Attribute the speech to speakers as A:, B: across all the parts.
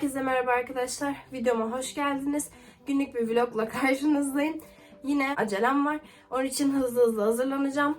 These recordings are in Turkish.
A: Herkese merhaba arkadaşlar. Videoma hoş geldiniz. Günlük bir vlogla karşınızdayım. Yine acelem var. Onun için hızlı hızlı hazırlanacağım.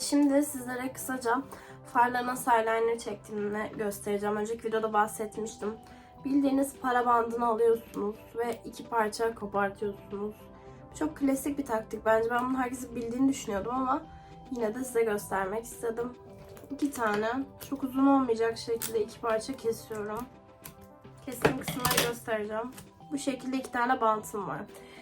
A: Şimdi sizlere kısaca farla nasıl eyeliner çektiğimi göstereceğim. Önceki videoda bahsetmiştim. Bildiğiniz para bandını alıyorsunuz ve iki parça kopartıyorsunuz. Çok klasik bir taktik bence. Ben bunu herkesin bildiğini düşünüyordum ama yine de size göstermek istedim. İki tane çok uzun olmayacak şekilde iki parça kesiyorum. Kestiğim kısımları göstereceğim. Bu şekilde iki tane bantım var.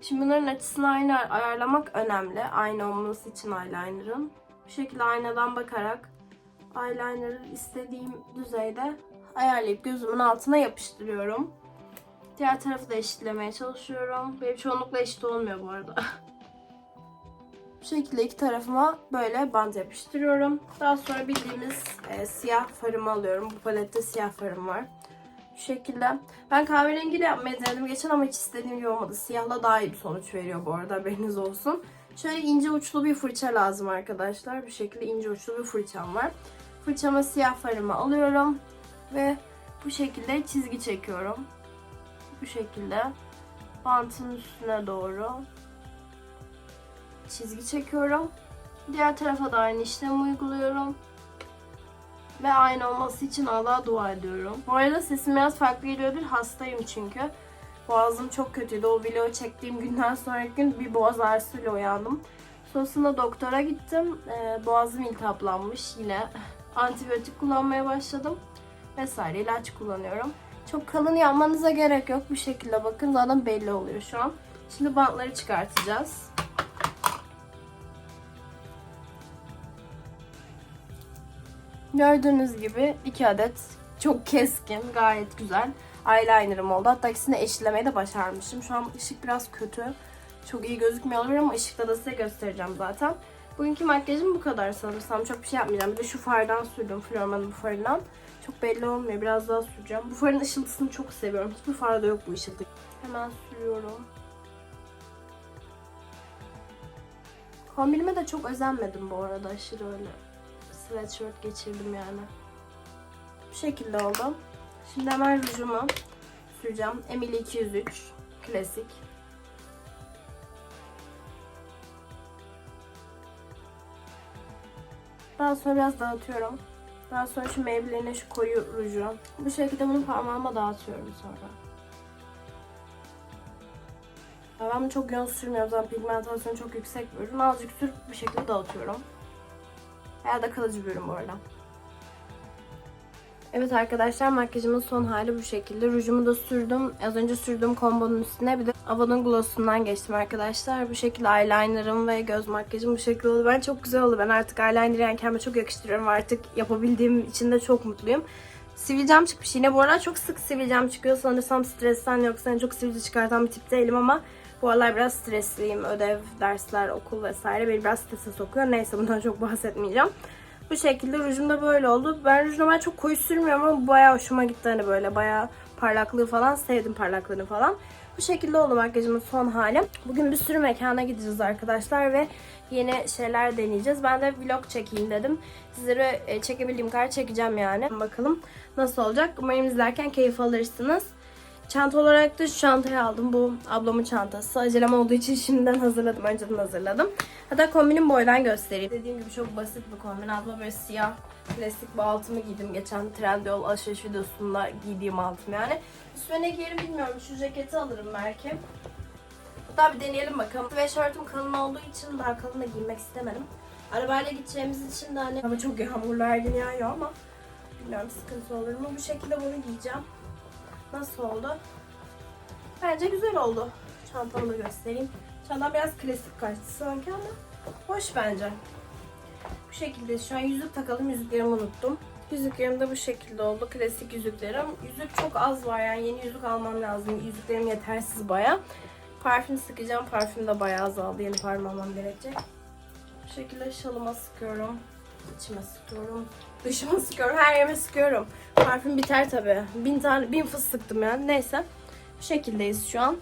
A: Şimdi bunların açısını aynı ayarlamak önemli. Aynı olması için eyeliner'ın. Bu şekilde aynadan bakarak eyeliner'ı istediğim düzeyde ayarlayıp gözümün altına yapıştırıyorum. Diğer tarafı da eşitlemeye çalışıyorum. Benim çoğunlukla eşit olmuyor bu arada. Bu şekilde iki tarafıma böyle bant yapıştırıyorum. Daha sonra bildiğimiz e, siyah farımı alıyorum. Bu palette siyah farım var. Şu şekilde. Ben kahverengiyle yapmayı denedim geçen ama hiç istediğim gibi olmadı. Siyahla daha iyi bir sonuç veriyor bu arada haberiniz olsun. Şöyle ince uçlu bir fırça lazım arkadaşlar. Bu şekilde ince uçlu bir fırçam var. Fırçama siyah farımı alıyorum. Ve bu şekilde çizgi çekiyorum. Bu şekilde bantın üstüne doğru çizgi çekiyorum. Diğer tarafa da aynı işlemi uyguluyorum. Ve aynı olması için Allah'a dua ediyorum. Bu arada sesim biraz farklı geliyordur. Hastayım çünkü. Boğazım çok kötüydü. O vlogu çektiğim günden sonraki gün bir boğaz ağrısıyla uyandım. Sonrasında doktora gittim. Ee, boğazım iltihaplanmış yine. Antibiyotik kullanmaya başladım. Vesaire ilaç kullanıyorum. Çok kalın yapmanıza gerek yok. Bu şekilde bakın zaten belli oluyor şu an. Şimdi bantları çıkartacağız. Gördüğünüz gibi iki adet çok keskin, gayet güzel eyelinerım oldu. Hatta ikisini eşitlemeyi de başarmışım. Şu an ışık biraz kötü. Çok iyi gözükmüyor ama ışıkta da size göstereceğim zaten. Bugünkü makyajım bu kadar sanırsam. Çok bir şey yapmayacağım. Bir de şu fardan sürdüm. Florman'ın bu farından. Çok belli olmuyor. Biraz daha süreceğim. Bu farın ışıltısını çok seviyorum. Hiçbir farda yok bu ışıltı. Hemen sürüyorum. Kombinime de çok özenmedim bu arada. Aşırı öyle sweatshirt geçirdim yani. Bu şekilde oldu. Şimdi hemen rujumu süreceğim. Emily 203 klasik. Daha sonra biraz dağıtıyorum. Daha sonra şu Maybelline'e şu koyu ruju. Bu şekilde bunu parmağıma dağıtıyorum sonra. Ben çok yoğun sürmüyorum. Zaten pigmentasyonu çok yüksek bir ürün. Azıcık sürüp bu şekilde dağıtıyorum. Veya da kalıcı bir ürün bu arada. Evet arkadaşlar makyajımın son hali bu şekilde. Rujumu da sürdüm. Az önce sürdüğüm kombonun üstüne bir de Avon'un glossundan geçtim arkadaşlar. Bu şekilde eyelinerım ve göz makyajım bu şekilde oldu. Ben çok güzel oldu. Ben artık eyeliner yani kendime çok yakıştırıyorum. Artık yapabildiğim için de çok mutluyum. Sivilcem çıkmış. Yine bu aralar çok sık sivilcem çıkıyor. Sanırsam stresten yoksa yani çok sivilce çıkartan bir tip değilim ama bu aralar biraz stresliyim. Ödev, dersler, okul vesaire beni biraz strese sokuyor. Neyse bundan çok bahsetmeyeceğim. Bu şekilde rujum da böyle oldu. Ben ruj normal çok koyu sürmüyorum ama bayağı hoşuma gitti. Hani böyle bayağı parlaklığı falan sevdim parlaklığını falan. Bu şekilde oldu makyajımın son hali. Bugün bir sürü mekana gideceğiz arkadaşlar ve yeni şeyler deneyeceğiz. Ben de vlog çekeyim dedim. Sizlere e, çekebildiğim kadar çekeceğim yani. Bakalım nasıl olacak. Umarım izlerken keyif alırsınız. Çanta olarak da şu çantayı aldım. Bu ablamın çantası. Acelem olduğu için şimdiden hazırladım. Önceden hazırladım. Hatta kombinim boydan göstereyim. Dediğim gibi çok basit bir kombin. Abla böyle siyah klasik bir altımı giydim. Geçen Trendyol alışveriş videosunda giydiğim altım yani. Üstüme ne giyerim bilmiyorum. Şu ceketi alırım belki. Hatta bir deneyelim bakalım. Tişörtüm kalın olduğu için daha kalın da giymek istemedim. Arabayla gideceğimiz için de hani hava çok gün yağıyor ama bilmiyorum sıkıntı olur mu. Bu şekilde bunu giyeceğim. Nasıl oldu? Bence güzel oldu. Çantamı da göstereyim. Çantam biraz klasik kaçtı sanki ama hoş bence. Bu şekilde şu an yüzük takalım. Yüzüklerimi unuttum. Yüzüklerim de bu şekilde oldu. Klasik yüzüklerim. Yüzük çok az var yani yeni yüzük almam lazım. Yüzüklerim yetersiz baya. Parfüm sıkacağım. Parfüm de bayağı azaldı. Yeni parfüm almam gerekecek. Bu şekilde şalıma sıkıyorum. İçime sıkıyorum. Dışıma sıkıyorum. Her yerime sıkıyorum. Parfüm biter tabi. Bin tane, bin fıs sıktım yani. Neyse. Bu şekildeyiz şu an.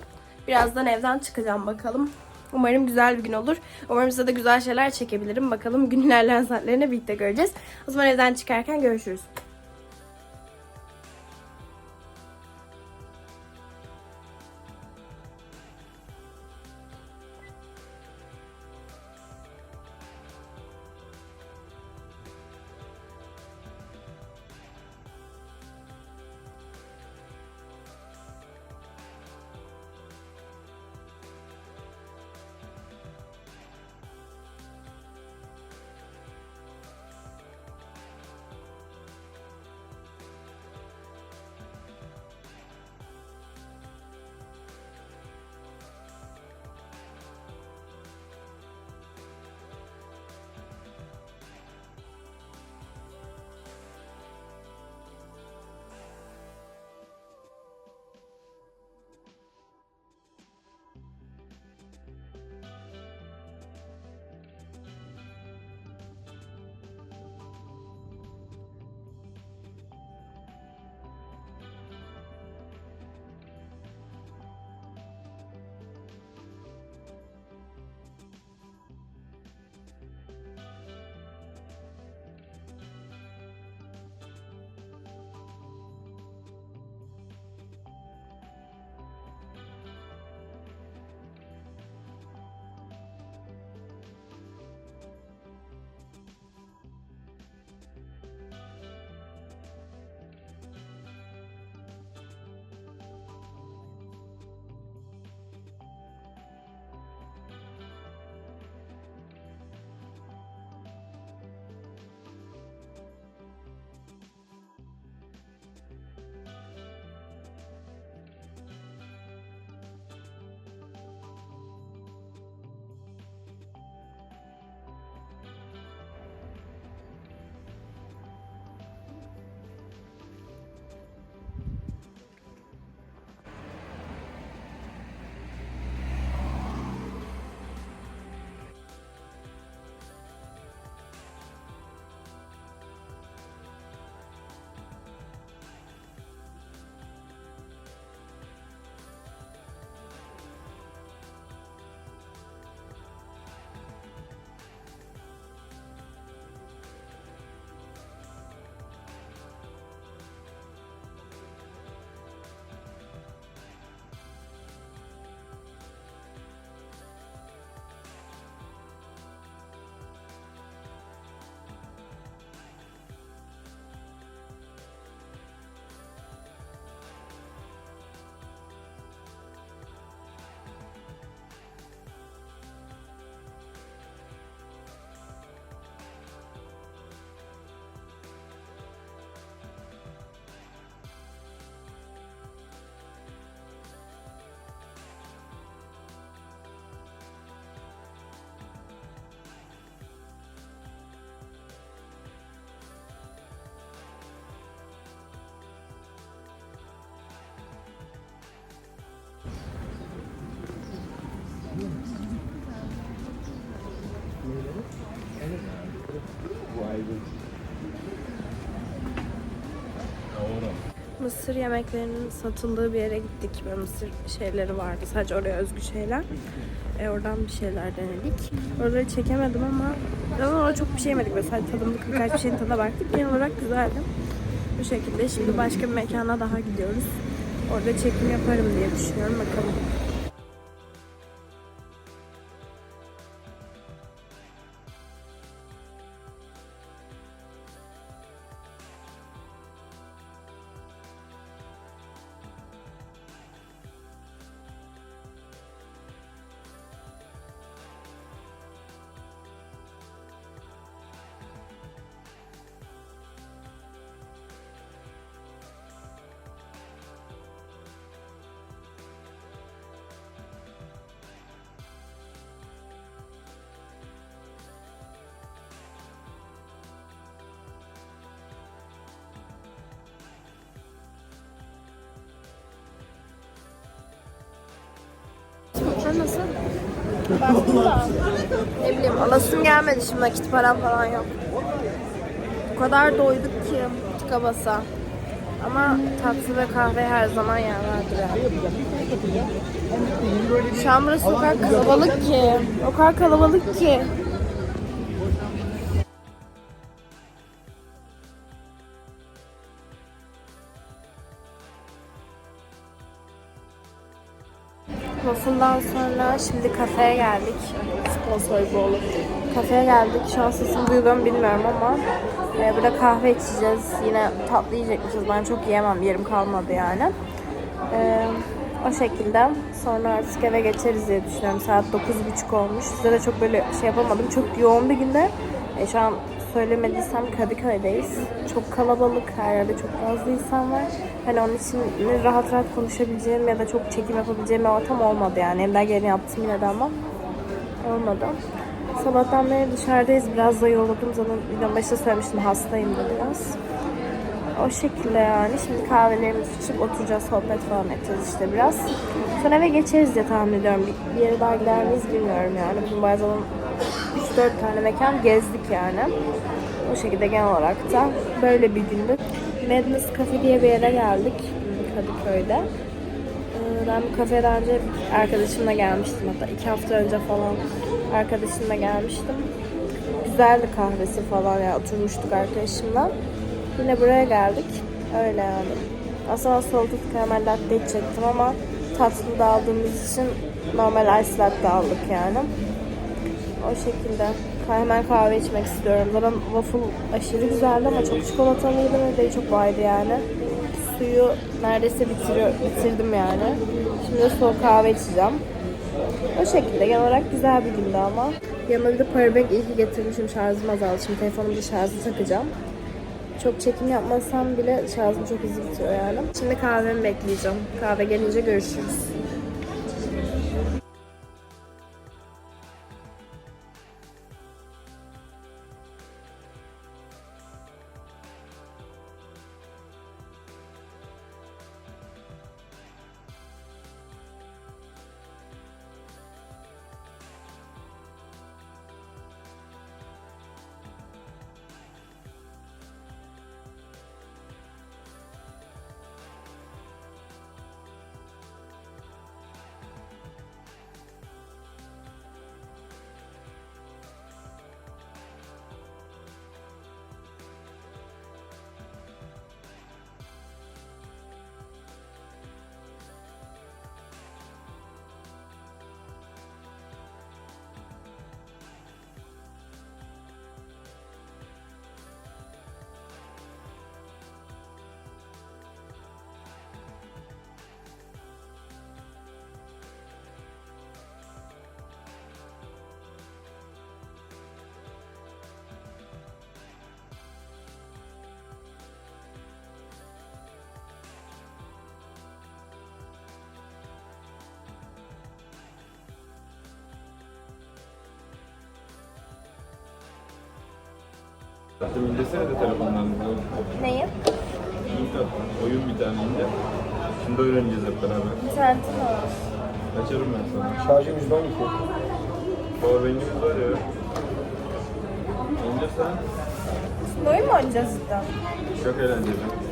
A: Birazdan evden çıkacağım bakalım. Umarım güzel bir gün olur. Umarım size de güzel şeyler çekebilirim. Bakalım gün ilerleyen saatlerinde birlikte göreceğiz. O zaman evden çıkarken görüşürüz. Mısır yemeklerinin satıldığı bir yere gittik. Böyle mısır şeyleri vardı. Sadece oraya özgü şeyler. E, oradan bir şeyler denedik. Oraları çekemedim ama ama orada çok bir şey yemedik. Sadece tadımlık birkaç bir şeyin tadına baktık. Genel olarak güzeldi. Bu şekilde şimdi başka bir mekana daha gidiyoruz. Orada çekim yaparım diye düşünüyorum. Bakalım. Ne bileyim alasım gelmedi şimdi nakit param falan yok. O kadar doyduk ki tıka basa. Ama tatlı ve kahve her zaman yer vardır yani. Şu an burası o kadar kalabalık ki. O kadar kalabalık ki. Şimdi kafeye geldik. Sponsor bu. Kafeye geldik. Şu an sesim duyuluyor mu bilmiyorum ama e, burada kahve içeceğiz. Yine tatlı yiyecekmişiz. Ben çok yiyemem. Yerim kalmadı yani. E, o şekilde. Sonra artık eve geçeriz diye düşünüyorum. Saat 9.30 olmuş. Size de çok böyle şey yapamadım. Çok yoğun bir günde. E, şu an söylemediysem Kadıköy'deyiz. Çok kalabalık. Her yerde çok fazla insan var. Hani onun için rahat rahat konuşabileceğim ya da çok çekim yapabileceğim bir ortam olmadı yani. Elimden geleni yaptım yine de ama olmadı. Sabahtan beri dışarıdayız. Biraz da yoruldum. Zaten videonun başta söylemiştim hastayım da biraz. O şekilde yani. Şimdi kahvelerimizi içip oturacağız, sohbet falan edeceğiz işte biraz. Sonra eve geçeriz diye tahmin ediyorum. Bir, bir yere daha gider miyiz bilmiyorum yani. Bugün bayağı zaman 3-4 tane mekan gezdik yani. O şekilde genel olarak da böyle bir gündü. Madness Cafe diye bir yere geldik Kadıköy'de. Ee, Ben bu kafeye daha önce arkadaşımla gelmiştim hatta iki hafta önce falan arkadaşımla gelmiştim. Güzeldi kahvesi falan ya oturmuştuk arkadaşımla. Yine buraya geldik. Öyle yani. Aslında salted karamel latte içecektim ama tatlı da aldığımız için normal ice latte aldık yani. O şekilde. Hemen kahve içmek istiyorum. Zaten waffle aşırı güzeldi ama çok çikolatalıydı ve de çok baydı yani. Suyu neredeyse bitiriyor, bitirdim yani. Şimdi de soğuk kahve içeceğim. O şekilde genel olarak güzel bir gündü ama. Yanına bir de powerbank iyi getirmişim. Şarjım azaldı. Şimdi telefonumu da şarjı takacağım. Çok çekim yapmasam bile şarjım çok hızlı bitiyor yani. Şimdi kahvemi bekleyeceğim. Kahve gelince görüşürüz.
B: Zaten indirsene de telefondan.
A: Neyi?
B: Link at. Oyun bir tane indir. Şimdi öğreneceğiz hep beraber.
A: İnternetim var.
B: Açarım ben sana.
C: Şarjım %12.
B: Powerbank'imiz var ya. İndir sen.
A: Oyun mu oynayacağız cidden?
B: Çok eğlenceli.